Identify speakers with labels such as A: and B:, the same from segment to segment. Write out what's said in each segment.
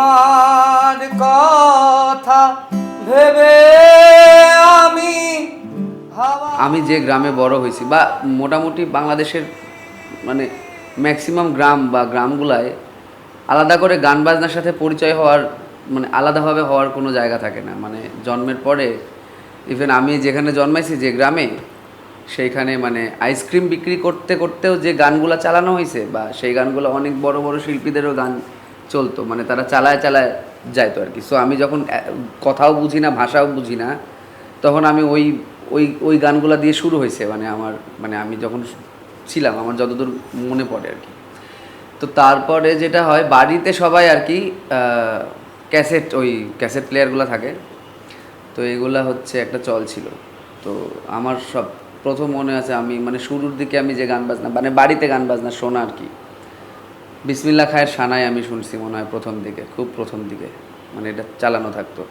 A: তোমার কথা ভেবে আমি
B: আমি যে গ্রামে বড় হয়েছি বা মোটামুটি বাংলাদেশের মানে ম্যাক্সিমাম গ্রাম বা গ্রামগুলায় আলাদা করে গান বাজনার সাথে পরিচয় হওয়ার মানে আলাদাভাবে হওয়ার কোনো জায়গা থাকে না। মানে জন্মের পরে ইভেন আমি যেখানে জন্মাইছি যে গ্রামে, সেইখানে মানে আইসক্রিম বিক্রি করতে করতেও যে গানগুলো চালানো হয়েছে বা সেই গানগুলো অনেক বড় বড় শিল্পীদেরও গান চলতো মানে তারা চালায় চালায় যাইতো আর কি। সো আমি যখন কথাও বুঝি না, ভাষাও বুঝি না, তখন আমি ওই ওই ওই গানগুলো দিয়ে শুরু হয়েছে মানে আমার মানে আমি যখন ছিলাম, আমার যতদূর মনে পড়ে আর কি। তো তারপরে যেটা হয়, বাড়িতে সবাই আর কি ক্যাসেট, ওই ক্যাসেট প্লেয়ারগুলো থাকে। তো এগুলা হচ্ছে একটা চল ছিল। তো আমার সব প্রথম মনে আছে, আমি মানে শুরুর দিকে আমি যে গান বাজনা মানে বাড়িতে গান বাজনা শোনা আর কি। বিসমিল্লা খায়ের সানায় আমি শুনছি মনে হয় প্রথম দিকে, খুব প্রথম দিকে। মানে এটা চালানো থাকতো।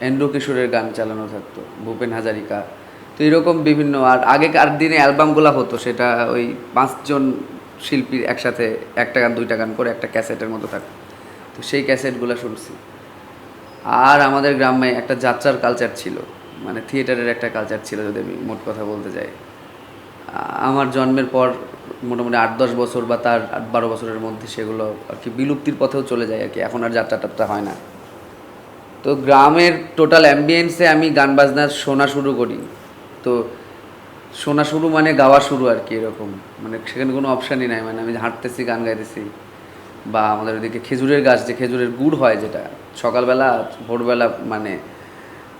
B: এন্ড্রু কিশোরের গান চালানো থাকতো, ভূপেন হাজারিকা। তো এরকম বিভিন্ন, আর আগেকার দিনে অ্যালবামগুলো হতো, সেটা ওই পাঁচজন শিল্পীর একসাথে একটা গান, দুইটা গান করে একটা ক্যাসেটের মতো থাকতো। তো সেই ক্যাসেটগুলো শুনছি। আর আমাদের গ্রামে একটা যাত্রার কালচার ছিল মানে থিয়েটারের একটা কালচার ছিল যদি আমি মোট কথা বলতে যাই। আমার জন্মের পর মোটামুটি আট, দশ বছর বা তার আট, বারো বছরের মধ্যে সেগুলো আর কি বিলুপ্তির পথেও চলে যায় আর কি। এখন আর যাত্রা টাত্রা হয় না। তো গ্রামের টোটাল অ্যাম্বিয়েন্সে আমি গান বাজনা শোনা শুরু করি। তো শোনা শুরু মানে গাওয়া শুরু আর কি এরকম। মানে সেখানে কোনো অপশানই নাই। মানে আমি হাঁটতেছি, গান গাইতেছি। বা আমাদের ওদিকে খেজুরের গাছ, যে খেজুরের গুড় হয় যেটা, সকালবেলা, ভোরবেলা মানে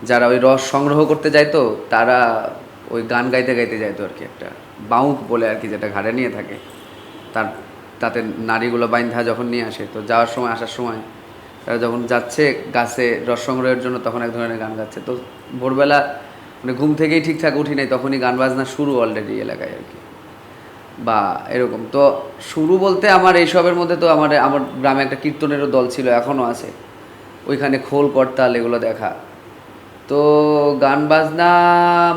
B: যারা ওই রস সংগ্রহ করতে যাইতো তারা ওই গান গাইতে গাইতে যাইতো আর কি একটা। বাউক বলে আর কি যেটা ঘাড়ে নিয়ে থাকে। তার, তাতে নারীগুলো বাইন্ধা যখন নিয়ে আসে, তো যাওয়ার সময়, আসার সময় তারা যখন যাচ্ছে গাছে রস সংগ্রহের জন্য, তখন এক ধরনের গান গাচ্ছে। তো ভোরবেলা মানে ঘুম থেকেই ঠিকঠাক উঠি নাই, তখনই গান বাজনা শুরু অলরেডি এলাকায় আর কি। বা এরকম। তো শুরু বলতে আমার এইসবের মধ্যে তো আমার আমার গ্রামে একটা কীর্তনেরও দল ছিল, এখনও আছে। ওইখানে খোল করতাল এগুলো দেখা। তো গান বাজনা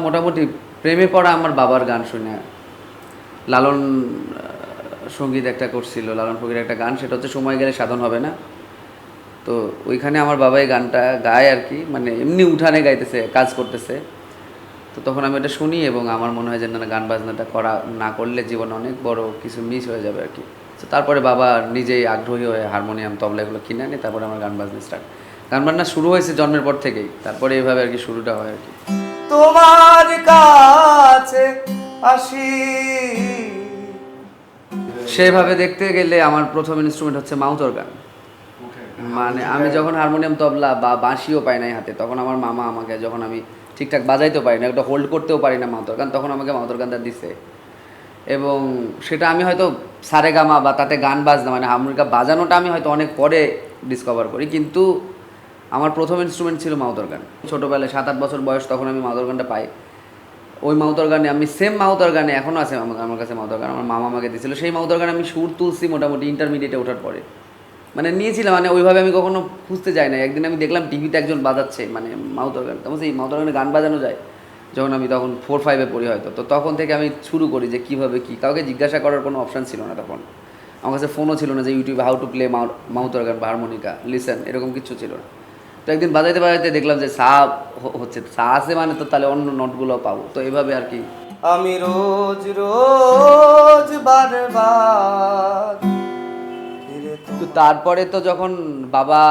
B: মোটামুটি প্রেমে পড়া আমার বাবার গান শুনে। লালন সংগীত একটা করছিল লালন ফকির একটা গান সেটা হচ্ছে সময় গেলে সাধন হবে না। তো ওইখানে আমার বাবা এই গানটা গায় আর কি মানে এমনি উঠানে গাইতেছে কাজ করতেছে। তো তখন আমি এটা শুনি এবং আমার মনে হয় যে না, গান বাজনাটা করা না করলে জীবন অনেক বড় কিছু মিস হয়ে যাবে আর কি। তো তারপরে বাবা নিজেই আগ্রহী হয়ে হারমোনিয়াম তবলা এগুলো কিনে আনে তারপরে আমার গান বাজনা স্টার্ট গান বাজনা শুরু হয়েছে জন্মের পর থেকেই। তারপরে এইভাবে আর কি শুরুটা হয় আর কি।
A: তোমার কাছে আসি।
B: সেভাবে দেখতে গেলে আমার প্রথম ইনস্ট্রুমেন্ট হচ্ছে মাউথ অর্গান মানে আমি যখন হারমোনিয়াম তবলা বা বাঁশিও পাই নাই হাতে তখন আমার মামা আমাকে যখন আমি ঠিকঠাক বাজাইতেও পারি না একটা হোল্ড করতেও পারি না মাউথ অর্গান তখন আমাকে মাউথ অর্গানটা দিছে। এবং সেটা আমি হয়তো সারে গামা বা তাতে গান বাজনা মানে হারমোনিকা বাজানোটা আমি হয়তো অনেক পরে ডিসকভার করি কিন্তু আমার প্রথম ইনস্ট্রুমেন্ট ছিল মাউথ অর্গান ছোটোবেলায় সাত, আট বছর বয়স তখন আমি মাউথ অর্গানটা পাই। ওই মাউথর গানে আমি সেম মাউথর গানে এখনও আছে আমার কাছে মাউথর গান, আমার মামা আমাকে দিয়েছিল। সেই মাউথর গানে আমি সুর তুলছি মোটামুটি ইন্টারমিডিয়েটে ওঠার পরে। মানে নিয়েছিলাম মানে ওইভাবে আমি কখনো খুঁজতে যাই না একদিন আমি দেখলাম টিভিতে একজন বাজাচ্ছে মানে মাউথর গান। তখন সেই মাউথর গানে গান বাজানো যায়, যখন আমি তখন ফোর ফাইভে পড়ি হয়তো। তো তখন থেকে আমি শুরু করি যে কীভাবে কী। কাউকে জিজ্ঞাসা করার কোনো অপশান ছিল না তখন। আমার কাছে ফোনও ছিল না যে ইউটিউবে হাউ টু প্লে মাউথর গান বা হারমোনিকা লিসেন এরকম কিছু ছিল না। তো একদিন বাজাইতে বাজাইতে দেখলাম যে সা হচ্ছে। সা আছে মানে তো তাহলে অন্য নোটগুলো পাবো। তো এভাবে আর কি।
A: আমি রোজ রোজ বারবার
B: তো তারপরে তো যখন বাবা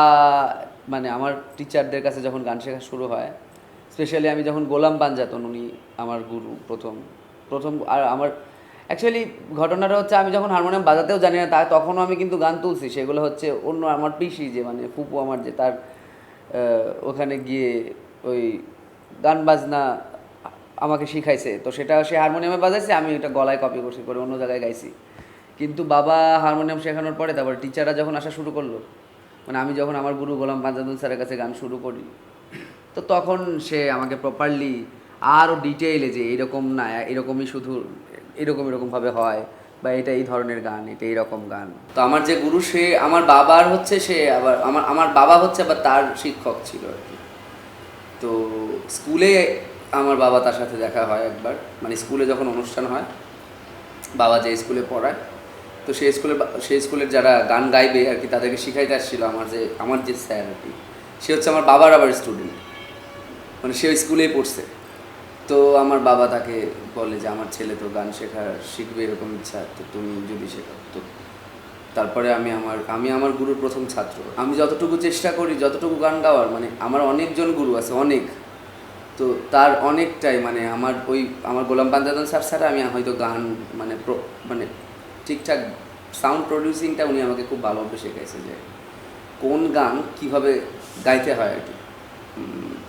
B: মানে আমার টিচারদের কাছে যখন গান শেখা শুরু হয় স্পেশালি আমি যখন গোলাম পাঞ্জাতন উনি আমার গুরু প্রথম প্রথম আর আমার অ্যাকচুয়ালি ঘটনাটা হচ্ছে আমি যখন হারমোনিয়াম বাজাতেও জানি না তা তখনও আমি কিন্তু গান তুলছি। সেগুলো হচ্ছে অন্য আমার পিসি যে মানে ফুপু আমার যে তার ওখানে গিয়ে ওই গান বাজনা আমাকে শিখাইছে। তো সেটা সে হারমোনিয়ামে বাজাইছে, আমি এটা গলায় কপি করছি, করে অন্য জায়গায় গাইছি। কিন্তু বাবা হারমোনিয়াম শেখানোর পরে তারপর টিচাররা যখন আসা শুরু করল মানে আমি যখন আমার গুরু গোলাম পাঞ্জাদুল স্যারের কাছে গান শুরু করি, তো তখন সে আমাকে প্রপারলি আরও ডিটেইলে যে এরকম না, এরকমই শুধু, এরকম এরকমভাবে হয় বা এটা এই ধরনের গান, এটা এইরকম গান। তো আমার যে গুরু, সে আমার বাবার হচ্ছে, সে আবার আমার আমার বাবা হচ্ছে আবার তার শিক্ষক ছিল আর কি। তো স্কুলে আমার বাবা তার সাথে দেখা হয় একবার। মানে স্কুলে যখন অনুষ্ঠান হয়, বাবা যে স্কুলে পড়ায়, তো সেই স্কুলে সেই স্কুলের যারা গান গাইবে আর কি, তাদেরকে শিখাইতে আসছিল আমার যে আমার যে স্যার আর কি। সে হচ্ছে আমার বাবার আবার স্টুডেন্ট মানে সে স্কুলেই পড়ছে। তো আমার বাবা তাকে বলে যে, আমার ছেলে তো গান শেখা শিখবে এরকম ইচ্ছা, তো তুমি যদি শেখাও তো তারপরে আমি আমার আমি আমার গুরুর প্রথম ছাত্র। আমি যতটুকু চেষ্টা করি, যতটুকু গান গাওয়ার মানে আমার অনেকজন গুরু আছে, অনেক। তো তার অনেকটাই মানে আমার ওই, আমার গোলাম পান্তাদন স্যার ছাড়া আমি হয়তো গান মানে মানে ঠিকঠাক সাউন্ড প্রডিউসিংটা উনি আমাকে খুব ভালোভাবে শেখাইছে যে, কোন গান কীভাবে গাইতে হয় আর কি।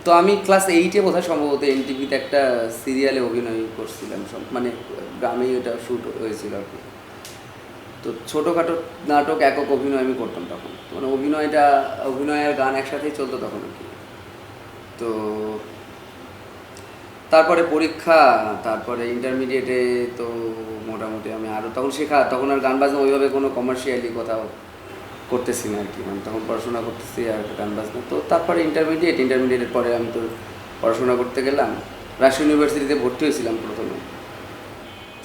B: তো আমি ক্লাস এইটে বোধহয় সম্ভবত এনটিভিতে একটা সিরিয়ালে অভিনয় করছিলাম মানে গ্রামেই ওটা শ্যুট হয়েছিল আর কি। তো ছোটোখাটো নাটক একক অভিনয় আমি করতাম তখন। মানে অভিনয়টা, অভিনয় আর গান একসাথেই চলতো তখন আর কি। তো তারপরে পরীক্ষা, তারপরে ইন্টারমিডিয়েটে তো মোটামুটি আমি আরও তখন শেখা, তখন আর গান বাজনা ওইভাবে কোনো কমার্শিয়ালি কোথাও করতেছি না আর কি মানে তখন পড়াশোনা করতেছি আর গান বাজনা। তো তারপরে ইন্টারমিডিয়েট ইন্টারমিডিয়েটের পরে আমি তো পড়াশোনা করতে গেলাম। রাজশাহী ইউনিভার্সিটিতে ভর্তি হয়েছিলাম প্রথমে।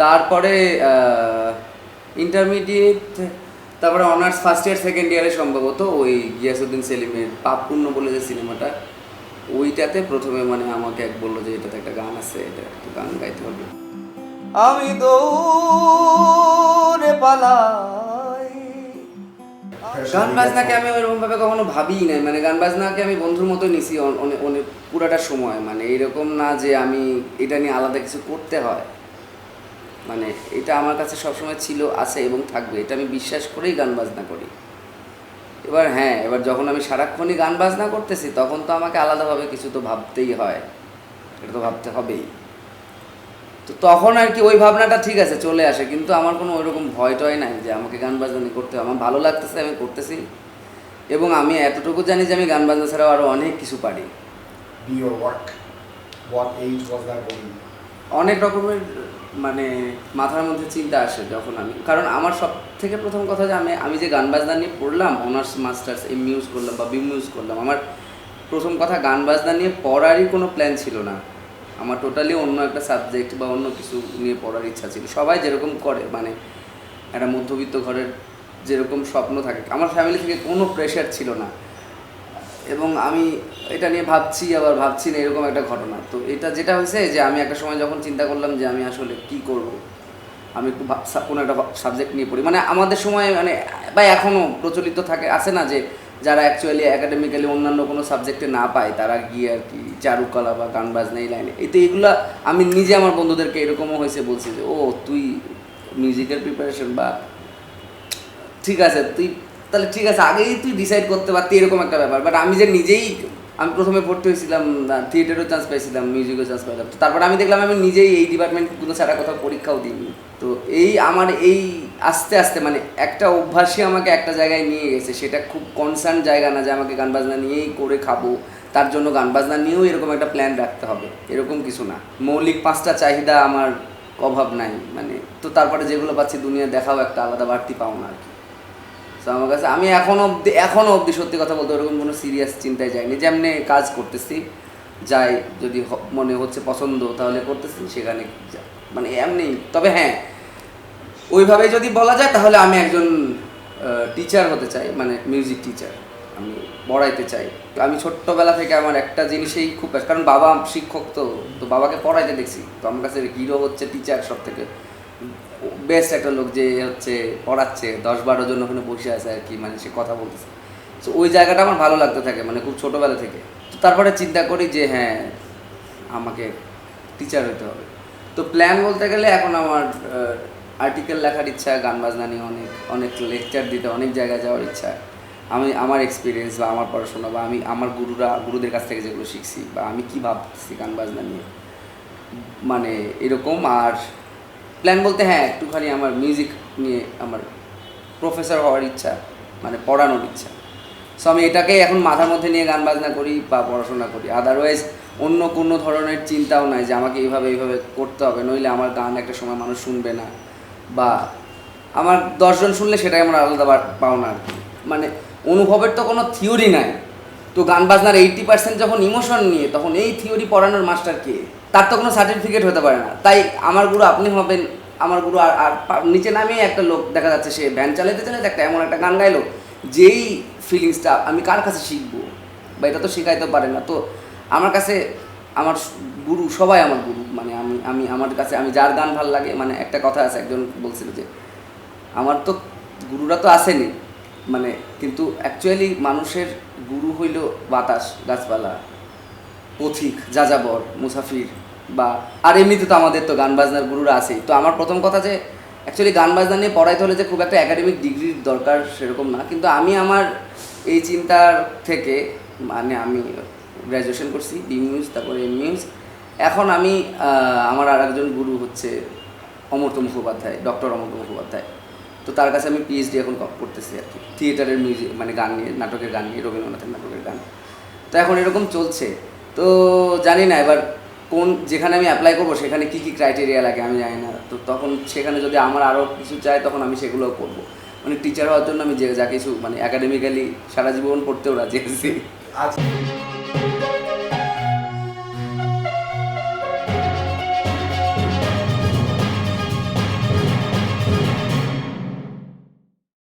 B: তারপরে ইন্টারমিডিয়েট তারপরে অনার্স ফার্স্ট ইয়ার সেকেন্ড ইয়ারে সম্ভবত ওই গিয়াসুদ্দিন সেলিমের, পাপপূর্ণ বলে যে সিনেমাটা, ওইটাতে প্রথমে মানে আমাকে এক বলল যে এটাতে একটা গান আছে, এটা একটু গান গাইতে হবে।
A: আমি দৌড়ে পালাই
B: গান বাজনাকে আমি ওইরকম ভাবে কখনো ভাবিই নাই। মানে গান বাজনাকে আমি বন্ধুর মতো নিছি অন- অনেক পুরাটা সময়। মানে এরকম না যে আমি এটা নিয়ে আলাদা কিছু করতে হয়। মানে এটা আমার কাছে সবসময় ছিল আছে এবং থাকবে। এটা আমি বিশ্বাস করেই গান বাজনা করি। এবার হ্যাঁ এবার যখন আমি সারাক্ষণই গান বাজনা করতেছি তখন তো আমাকে আলাদাভাবে কিছু তো ভাবতেই হয়। এটা তো ভাবতে হবেই। তো তখন আর কি ওই ভাবনাটা ঠিক আছে চলে আসে। কিন্তু আমার কোনো ওইরকম ভয় টয় নাই যে আমাকে গান বাজনা করতে আমার ভালো লাগতেছে আমি করতেছি। এবং আমি এতটুকু জানি যে আমি গান বাজনা ছাড়াও আরও অনেক কিছু পারি। অনেক রকমের মানে মাথার মধ্যে চিন্তা আসে যখন আমি কারণ আমার সব থেকে প্রথম কথা যে আমি আমি যে গান বাজনা নিয়ে পড়লাম অনার্স মাস্টার্স এম ইউজ করলাম বা বিম ইউজ করলাম আমার প্রথম কথা গান বাজনা নিয়ে পড়ারই কোনো প্ল্যান ছিল না। আমার টোটালি অন্য একটা সাবজেক্ট বা অন্য কিছু নিয়ে পড়ার ইচ্ছা ছিল। সবাই যেরকম করে মানে একটা মধ্যবিত্ত ঘরের যেরকম স্বপ্ন থাকে, আমার ফ্যামিলি থেকে কোনো প্রেশার ছিল না। এবং আমি এটা নিয়ে ভাবছি, আবার ভাবছি না এরকম একটা ঘটনা। তো এটা যেটা হয়েছে যে, আমি একটা সময় যখন চিন্তা করলাম যে, আমি আসলে কি করব, আমি একটু কোনো একটা সাবজেক্ট নিয়ে পড়ি। মানে আমাদের সময় মানে বা এখনও প্রচলিত থাকে, আছে না যে যারা অ্যাকচুয়ালি একাডেমিক্যালি অন্যান্য কোনো সাবজেক্টে না পায়, তারা গিয়ে আর কি চারুকলা বা গান বাজনা এই লাইনে এই তো এগুলো আমি নিজে আমার বন্ধুদেরকে এরকমও হয়েছে বলছি যে, ও, তুই মিউজিকের প্রিপারেশন বা ঠিক আছে, তুই, তাহলে ঠিক আছে, আগেই তুই ডিসাইড করতে পারতি এরকম একটা ব্যাপার। বাট আমি যে নিজেই আমি প্রথমে ভর্তি হয়েছিলাম থিয়েটারও চান্স পাইছিলাম মিউজিকও চান্স পাইলাম। তারপর আমি দেখলাম আমি নিজেই এই ডিপার্টমেন্ট ডিপার্টমেন্টগুলো ছাড়া কোথাও পরীক্ষাও দিইনি। তো এই আমার এই আস্তে আস্তে মানে একটা অভ্যাসই আমাকে একটা জায়গায় নিয়ে গেছে, সেটা খুব কনসার্ন জায়গা না যে আমাকে গান বাজনা নিয়েই করে খাব, তার জন্য গান বাজনা নিয়েও এরকম একটা প্ল্যান রাখতে হবে, এরকম কিছু না। মৌলিক পাঁচটা চাহিদা আমার অভাব নাই মানে তো তারপরে যেগুলো পাচ্ছি দুনিয়া দেখাও একটা আলাদা বাড়তি পাওনা আর কি। তো আমার কাছে আমি এখনও অবধি এখনও অবধি সত্যি কথা বলতে ওরকম কোনো সিরিয়াস চিন্তায় যাইনি। যেমনি কাজ করতেছি, যাই যদি মনে হচ্ছে পছন্দ, তাহলে করতেছি, সেখানে মানে এমনি। তবে হ্যাঁ ওইভাবে যদি বলা যায়, তাহলে আমি একজন টিচার হতে চাই মানে মিউজিক টিচার আমি পড়াইতে চাই। আমি ছোট্টবেলা থেকে আমার একটা জিনিসেই খুব কারণ বাবা শিক্ষক তো তো বাবাকে পড়াইতে দেখছি। তো আমার কাছে হিরো হচ্ছে টিচার সব থেকে বেস্ট একটা লোক যে হচ্ছে পড়াচ্ছে, দশ বারো জন ওখানে বসে আছে আর কি মানে সে কথা বলতেছে। তো ওই জায়গাটা আমার ভালো লাগতে থাকে মানে খুব ছোটোবেলা থেকে। তো তারপরে চিন্তা করি যে হ্যাঁ আমাকে টিচার হতে হবে। তো প্ল্যান বলতে গেলে এখন আমার আর্টিকেল লেখার ইচ্ছা, গান বাজনা নিয়ে অনেক অনেক লেকচার দিতে অনেক জায়গায় যাওয়ার ইচ্ছা। আমি, আমার এক্সপিরিয়েন্স বা আমার পড়াশোনা বা আমি, আমার গুরুরা, গুরুদের কাছ থেকে যেগুলো শিখছি বা আমি কী ভাবছি গান বাজনা নিয়ে মানে এরকম আর প্ল্যান বলতে হ্যাঁ একটুখানি আমার মিউজিক নিয়ে আমার প্রফেসর হওয়ার ইচ্ছা মানে পড়ানোর ইচ্ছা। সো আমি এটাকে এখন মাথার মধ্যে নিয়ে গান বাজনা করি বা পড়াশোনা করি। আদারওয়াইজ অন্য কোনো ধরনের চিন্তাও নাই যে আমাকে এইভাবে এইভাবে করতে হবে। নইলে আমার গান একটা সময় মানুষ শুনবে না। বা আমার দশজন শুনলে সেটাই আমার আলাদা পাওনা আর কি। মানে অনুভবের তো কোনো থিওরি নাই। তো গান বাজনার এইটটি পার্সেন্ট যখন ইমোশন নিয়ে, তখন এই থিওরি পড়ানোর মাস্টার কে? তার তো কোনো সার্টিফিকেট হতে পারে না। তাই আমার গুরু আপনি হবেন, আমার গুরু আর আর নিচে নামিয়ে একটা লোক দেখা যাচ্ছে, সে ভ্যান চালাতে চালাতে একটা এমন একটা গান গাইলো, যেই ফিলিংসটা আমি কার কাছে শিখব? বা এটা তো শেখাইতে পারে না। তো আমার কাছে, আমার গুরু সবাই আমার গুরু। মানে আমি আমি, আমার কাছে, আমি যার গান ভালো লাগে মানে একটা কথা আছে, একজন বলছিল যে, আমার তো গুরুরা তো আসেনি। মানে কিন্তু অ্যাকচুয়ালি মানুষের গুরু হইল বাতাস, গাছপালা, পথিক, যাযাবর, মুসাফির বা, আর এমনিতে তো আমাদের তো গান বাজনার গুরুরা আছেই। তো আমার প্রথম কথা যে অ্যাকচুয়ালি গান বাজনা নিয়ে পড়াইতে হলে যে খুব একটা একাডেমিক ডিগ্রির দরকার সেরকম না। কিন্তু আমি আমার এই চিন্তার থেকে মানে আমি গ্র্যাজুয়েশন করছি বি মিউজ তারপরে এম মিউজ এখন আমি আমার আর একজন গুরু হচ্ছে অমর্ত মুখোপাধ্যায় ডক্টর অমর্ত মুখোপাধ্যায়। তো তার কাছে আমি পিএইচডি এখন করতেছি আর কি। থিয়েটারের মিউজিক মানে গান নিয়ে, নাটকের গান নিয়ে, রবীন্দ্রনাথের নাটকের গান। তো এখন এরকম চলছে। তো জানি না এবার কোন, যেখানে আমি অ্যাপ্লাই করব, সেখানে কী কী ক্রাইটেরিয়া লাগে আমি জানি না। তো তখন সেখানে যদি আমার আরও কিছু চাই তখন আমি সেগুলোও করব। মানে টিচার হওয়ার জন্য আমি যে, যা কিছু মানে একাডেমিক্যালি সারা জীবন পড়তেও রাজি আছি
C: আজ